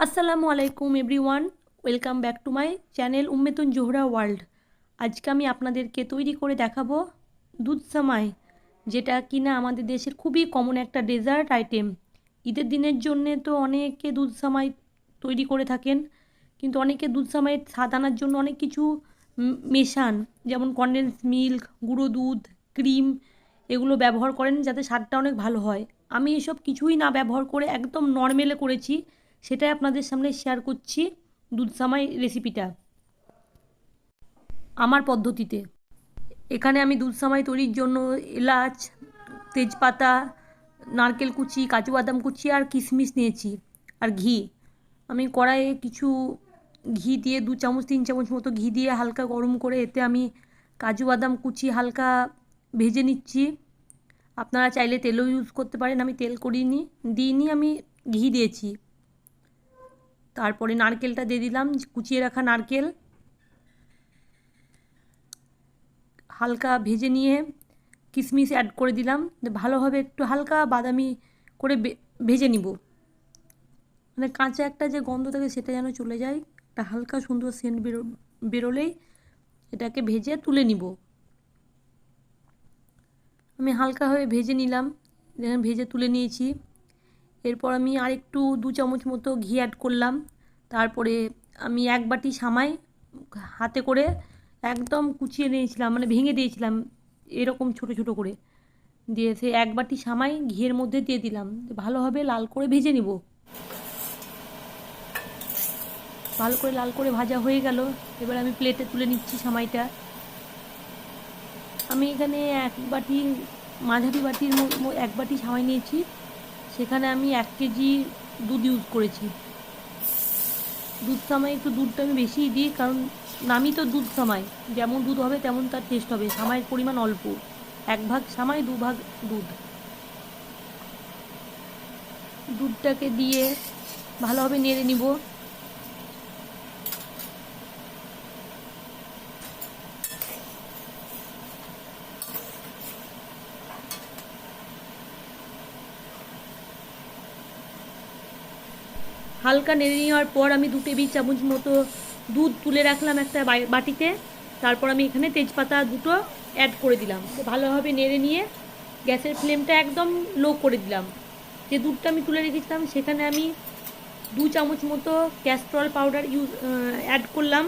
আসসালামু আলাইকুম everyone, welcome back to my channel Ummetun Zohra world. আজকে আমি আপনাদেরকে তৈরি করে দেখাবো দুধ সামাই, যেটা কিনা আমাদের দেশের খুবই কমন একটা ডেজার্ট আইটেম ঈদের দিনের জন্যে তো অনেকে দুধ সামাই তৈরি করে থাকেন, কিন্তু অনেকে দুধ সামাইয়ের স্বাদ আনার জন্য অনেক কিছু মেশান, যেমন কনডেন্স মিল্ক গুঁড়ো দুধ ক্রিম এগুলো ব্যবহার করেন যাতে স্বাদটা অনেক ভালো হয়। আমি এসব কিছুই না ব্যবহার করে একদম নর্মেলে করেছি। সেটাই আপনাদের সামনে শেয়ার করছি দুধ সামাই রেসিপিটা আমার পদ্ধতিতে। এখানে আমি দুধ সামাই তৈরির জন্য এলাচ, তেজপাতা, নারকেল কুচি, কাজু বাদাম কুচি আর কিশমিশ নিয়েছি আর ঘি। আমি কড়াইয়ে কিছু ঘি দিয়ে দু চামচ, তিন চামচ মতো ঘি দিয়ে হালকা গরম করে এতে আমি কাজু বাদাম কুচি হালকা ভেজে নিচ্ছি। আপনারা চাইলে তেলও ইউজ করতে পারেন, আমি তেল করিনি, দিইনি, আমি ঘি দিয়েছি। তারপরে নারকেলটা দিয়ে দিলাম, কুচিয়ে রাখা নারকেল। হালকা ভেজে নিয়ে কিশমিশ অ্যাড করে দিলাম ভালোভাবে একটু হালকা বাদামি করে ভেজে নিব। মানে কাঁচা একটা যে গন্ধ থাকে সেটা যেন চলে যায়, একটা হালকা সুন্দর সেন্ট বেরো বেরোলেই এটাকে ভেজে তুলে নিব। আমি হালকাভাবে ভেজে নিলাম ভেজে তুলে নিয়েছি। এরপর আমি আরেকটু দু চামচ মতো ঘি অ্যাড করলাম। তারপরে আমি এক বাটি সামাই হাতে করে একদম কুচিয়ে নিয়েছিলাম মানে ভেঙে দিয়েছিলাম এরকম ছোট ছোট করে। দিয়ে সে এক বাটি সামাই ঘিয়ের মধ্যে দিয়ে দিলাম। ভালোভাবে লাল করে ভেজে নিব। ভালো করে লাল করে ভাজা হয়ে গেল। এবার আমি প্লেটে তুলে নিচ্ছি সামাইটা। আমি এখানে এক বাটি মাঝারি বাটির এক বাটি সামাই নিয়েছি। সেখানে আমি এক কেজি দুধ ইউজ করেছি। দুধ সামাই একটু দুধটা আমি বেশিই দিই, কারণ নামই তো দুধ সামাই। যেমন দুধ হবে তেমন তার টেস্ট হবে। সামাইয়ের পরিমাণ অল্প। এক ভাগ সামাই, দু ভাগ দুধ। দুধটাকে দিয়ে ভালোভাবে নেড়ে নিব। হালকা নেড়ে নেওয়ার পর আমি দু টেবিল চামচ মতো দুধ তুলে রাখলাম একটা বাটিতে। তারপর আমি এখানে তেজপাতা দুটো অ্যাড করে দিলাম। ভালোভাবে নেড়ে নিয়ে গ্যাসের ফ্লেমটা একদম লো করে দিলাম। যে দুধটা আমি তুলে রেখেছিলাম, সেখানে আমি দু চামচ মতো ক্যাস্ট্রল পাউডার ইউজ অ্যাড করলাম।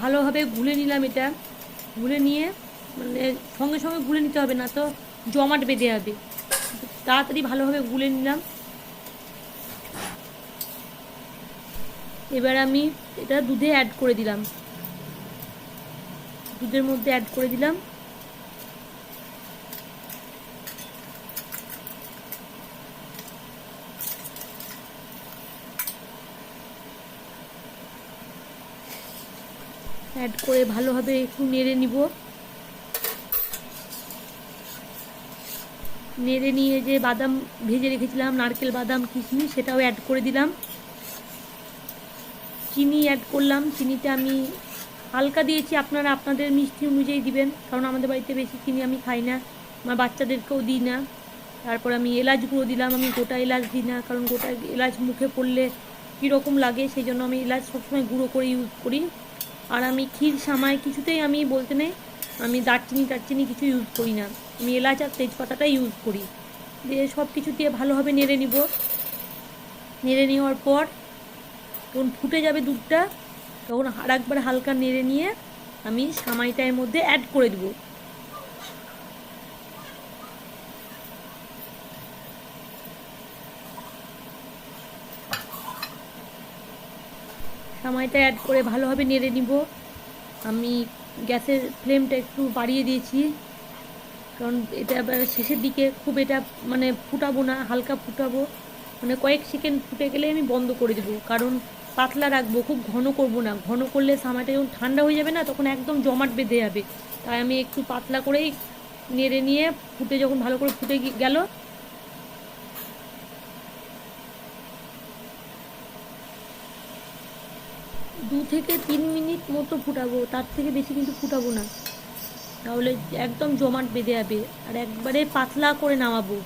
ভালোভাবে গুলে নিলাম এটা। গুলে নিয়ে মানে সঙ্গে সঙ্গে গুলে নিতে হবে না তো জমাট বেঁধে যাবে। তাড়াতাড়ি ভালোভাবে গুলে নিলাম। এবার আমি এটা দুধে অ্যাড করে দিলাম। দুধের মধ্যে অ্যাড করে দিলাম। অ্যাড করে ভালোভাবে একটু নেড়ে নিব। নেড়ে নিয়ে যে বাদাম ভেজে রেখেছিলাম, নারকেল বাদাম, কিশমিশ, সেটাও অ্যাড করে দিলাম। চিনি অ্যাড করলাম। চিনিতে আমি হালকা দিয়েছি, আপনারা আপনাদের মিষ্টি অনুযায়ী দিবেন, কারণ আমাদের বাড়িতে বেশি চিনি আমি খাই না, আমার বাচ্চাদেরকেও দিই না। তারপর আমি এলাচ গুঁড়ো দিলাম, আমি গোটা এলাচ দিই না, কারণ গোটা এলাচ মুখে পড়লে কীরকম লাগে সেই জন্য আমি এলাচ সবসময় গুঁড়ো করে ইউজ করি। আর আমি ক্ষীর সামায় কিছুতেই আমি বলতে নেই, আমি দারচিনি টারচিনি কিছু ইউজ করি না। আমি এলাচ আর তেজপাতাটা ইউজ করি। দিয়ে সব কিছু দিয়ে ভালোভাবে নেড়ে নিব। নেড়ে নেওয়ার পর যখন ফুটে যাবে দুধটা, তখন আর একবার হালকা নেড়ে নিয়ে আমি সামাইটা এর মধ্যে অ্যাড করে দেবো। সামাইটা অ্যাড করে ভালোভাবে নেড়ে নিব। আমি গ্যাসের ফ্লেমটা একটু বাড়িয়ে দিয়েছি। কারণ এটা শেষের দিকে খুব এটা মানে ফুটাবো না, হালকা ফুটাবো। মানে কয়েক সেকেন্ড ফুটে গেলে আমি বন্ধ করে দেবো। কারণ পাতলা রাখব, খুব ঘন করব না। ঘন করলে সামাইটা যখন ঠান্ডা হয়ে যাবে না, তখন একদম জমাট বেঁধে যাবে। তাই আমি একটু পাতলা করেই নেড়ে নিয়ে ফুটে যখন ভালো করে ফুটে গেল, দু থেকে তিন মিনিট মতো ফুটাবো। তার থেকে বেশি কিন্তু ফুটাবো না। তাহলে একদম জমাট বেঁধে যাবে। আর একবারে পাতলা করে নামাবো।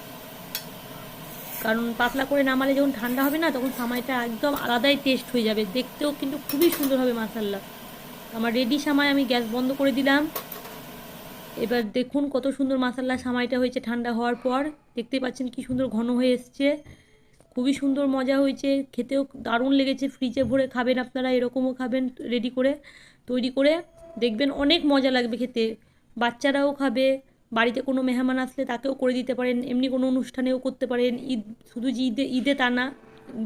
কারণ পাতলা করে নামালে যখন ঠান্ডা হবে না, তখন সামাইটা একদম আলাদাই টেস্ট হয়ে যাবে। দেখতেও কিন্তু খুবই সুন্দর হবে মাসাল্লা আমার রেডি সামাই আমি গ্যাস বন্ধ করে দিলাম। এবার দেখুন কত সুন্দর মাসাল্লা সামাইটা হয়েছে ঠান্ডা হওয়ার পর। দেখতে পাচ্ছেন কি সুন্দর ঘন হয়ে এসছে। খুবই সুন্দর মজা হয়েছে। খেতেও দারুণ লেগেছে। ফ্রিজে ভরে খাবেন আপনারা, এরকমও খাবেন রেডি করে, তৈরি করে। দেখবেন অনেক মজা লাগবে খেতে। বাচ্চারাও খাবে, বাড়িতে কোনো মেহমান আসলে তাকেও করে দিতে পারেন, এমনি কোনো অনুষ্ঠানেও করতে পারেন, ঈদ, শুধু যে ঈদে ঈদে তা না,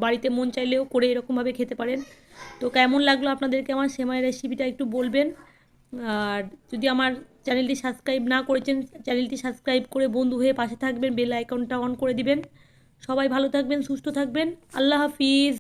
বাড়িতে মন চাইলেও করে এরকমভাবে খেতে পারেন। তো কেমন লাগল আপনাদেরকে আমার সেমাই রেসিপিটা একটু বলবেন? আর যদি আমার চ্যানেলটি সাবস্ক্রাইব না করেছেন, চ্যানেলটি সাবস্ক্রাইব করে বন্ধু হয়ে পাশে থাকবেন বেল আইকনটা অন করে দিবেন। সবাই ভালো থাকবেন, সুস্থ থাকবেন। আল্লাহ হাফিজ।